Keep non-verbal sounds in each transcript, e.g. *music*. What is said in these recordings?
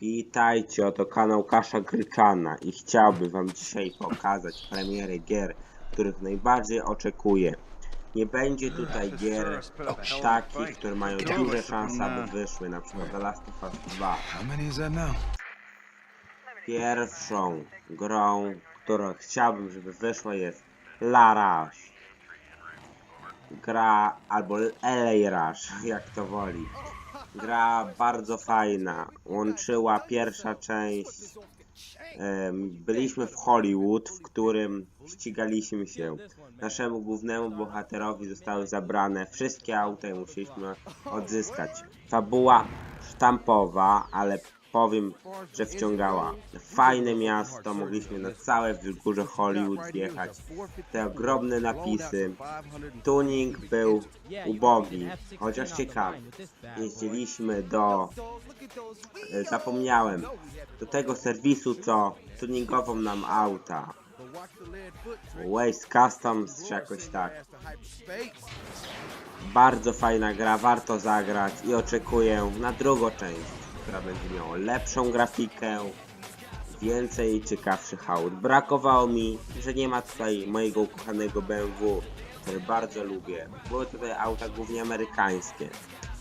Witajcie, oto kanał Kasza Gryczana i chciałbym wam dzisiaj pokazać premiery gier, których najbardziej oczekuję. Nie będzie tutaj gier takich, które mają duże szanse, aby wyszły, na przykład The Last of Us 2. How many is that now? Pierwszą grą, którą chciałbym, żeby wyszła jest La Rush. Gra albo LA Rush, *laughs* jak to woli. Gra bardzo fajna. Łączyła pierwsza część. Byliśmy w Hollywood, w którym ścigaliśmy się. Naszemu głównemu bohaterowi zostały zabrane wszystkie auta i musieliśmy odzyskać. Fabuła sztampowa, ale powiem, że wciągała. Fajne miasto, mogliśmy na całe wzgórze Hollywood wjechać. Te ogromne napisy. Tuning był ubogi, chociaż ciekawy. Jeździliśmy do... e, Zapomniałem. Do tego serwisu, co tuningował nam auta. Waste Customs, czy jakoś tak. Bardzo fajna gra, warto zagrać i oczekuję na drugą część, która będzie miała lepszą grafikę, więcej ciekawszych aut. Brakowało mi, że nie ma tutaj mojego ukochanego BMW, który bardzo lubię. Były tutaj auta głównie amerykańskie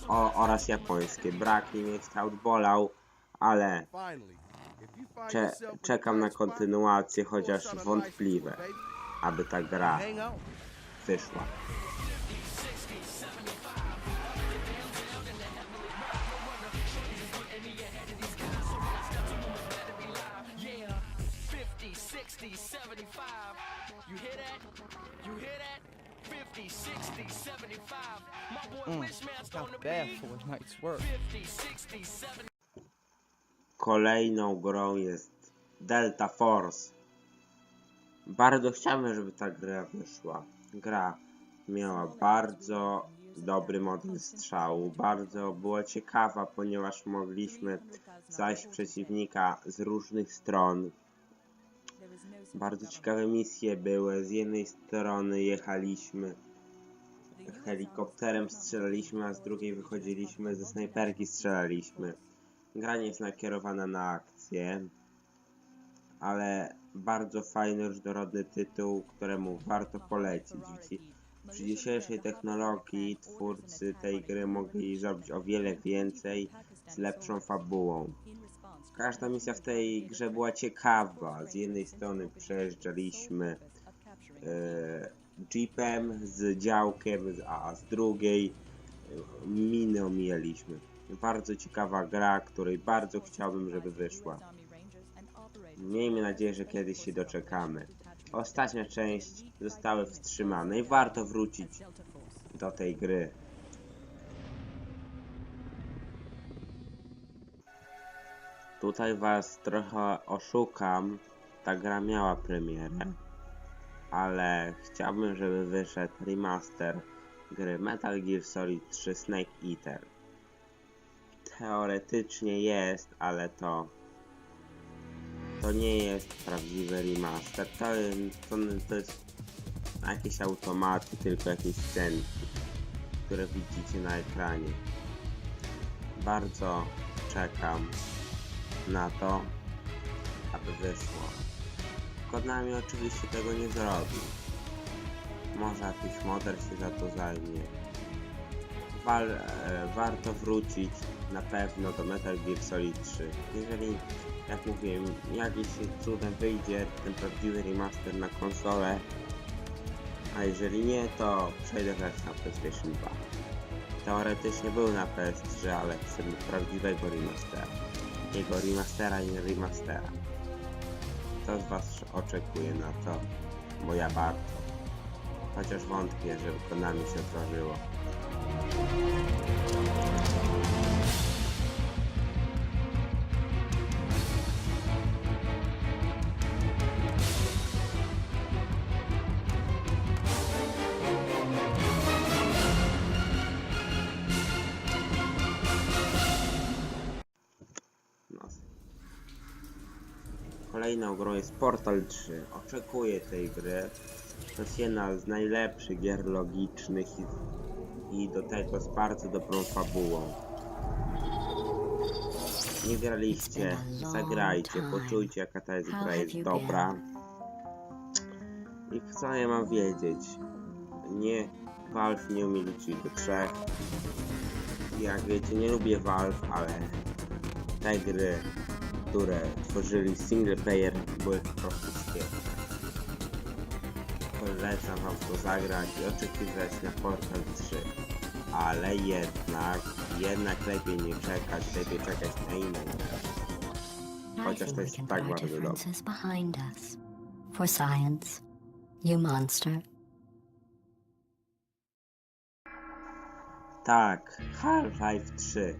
o, oraz japońskie. Brak niemieckich aut bolał, ale cze czekam na kontynuację, chociaż wątpliwe, aby ta gra wyszła. 60, 75. My boy Wishman's on the Not bad beat. for a night's work. 50, 60, 70. Kolejną grą jest Delta Force. Bardzo chciałbym, żeby ta gra wyszła. Gra miała bardzo dobry model strzału, bardzo była ciekawa, ponieważ mogliśmy zajść przeciwnika z różnych stron. Bardzo ciekawe misje były. Z jednej strony jechaliśmy helikopterem, strzelaliśmy, a z drugiej wychodziliśmy ze snajperki, strzelaliśmy. Gra nie jest nakierowana na akcję, ale bardzo fajny, różnorodny tytuł, któremu warto polecić. Przy- dzisiejszej technologii twórcy tej gry mogli zrobić o wiele więcej z lepszą fabułą. Każda misja w tej grze była ciekawa. Z jednej strony przejeżdżaliśmy e, jeepem z działkiem, a z drugiej e, miny omijaliśmy. Bardzo ciekawa gra, której bardzo chciałbym, żeby wyszła. Miejmy nadzieję, że kiedyś się doczekamy. Ostatnia część zostały wstrzymane i warto wrócić do tej gry. Tutaj was trochę oszukam. Ta gra miała premierę, ale chciałbym, żeby wyszedł remaster gry Metal Gear Solid 3 Snake Eater. Teoretycznie jest, ale to to nie jest prawdziwy remaster. To, to, to jest jakieś automaty, tylko jakieś scenki, które widzicie na ekranie. Bardzo czekam na to, aby wyszło. Konami oczywiście tego nie zrobi. Może jakiś model się za to zajmie. Wal, e, warto wrócić na pewno do Metal Gear Solid 3. Jeżeli, jak mówiłem, jakiś cudem wyjdzie ten prawdziwy remaster na konsolę, a jeżeli nie, to przejdę też na PlayStation 2. Teoretycznie był na PS3, ale chcemy prawdziwego remastera. Jego remastera i remastera. Kto z Was oczekuje na to? Bo ja bardzo. Chociaż wątpię, że Konami się otworzyło. Kolejną grą jest Portal 3. Oczekuję tej gry. To jest jedna z najlepszych gier logicznych i, i do tego z bardzo dobrą fabułą. nie graliście, zagrajcie, poczujcie jaka ta jest gra jest dobra. I co ja mam wiedzieć? Nie, Valve nie umie liczyć do trzech. Jak wiecie, nie lubię Valve, ale te gry, które tworzyli single player były świetne. Polecam wam to zagrać i oczekiwać na Portal 3. Ale jednak, jednak lepiej nie czekać, lepiej czekać na inne gry. I Chociaż to jest tak bardzo dobre. differences behind us. For science. You monster. Tak, Half-Life 3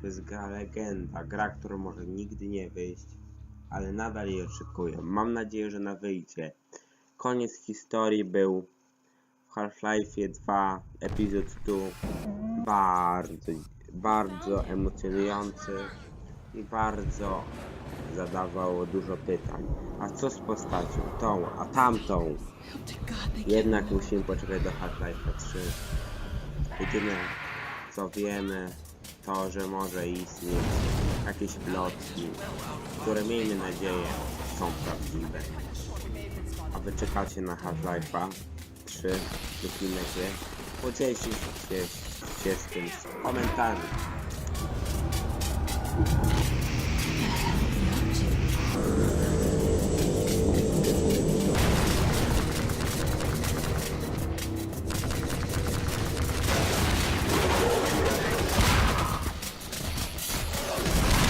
to jest gra legenda, gra, która może nigdy nie wyjść, ale nadal jej oczekuję. Mam nadzieję, że na wyjdzie. Koniec historii był w Half-Life 2 epizod 2 bardzo, bardzo emocjonujący i bardzo zadawało dużo pytań. A co z postacią? Tą, a tamtą? Jednak musimy poczekać do Half-Life 3. Jedyne co wiemy, to że może istnieć jakieś plotki, które miejmy nadzieję są prawdziwe. A wy czekacie na Half-Life'a 3 lub inne gry? Podzielcie się, się z tym w.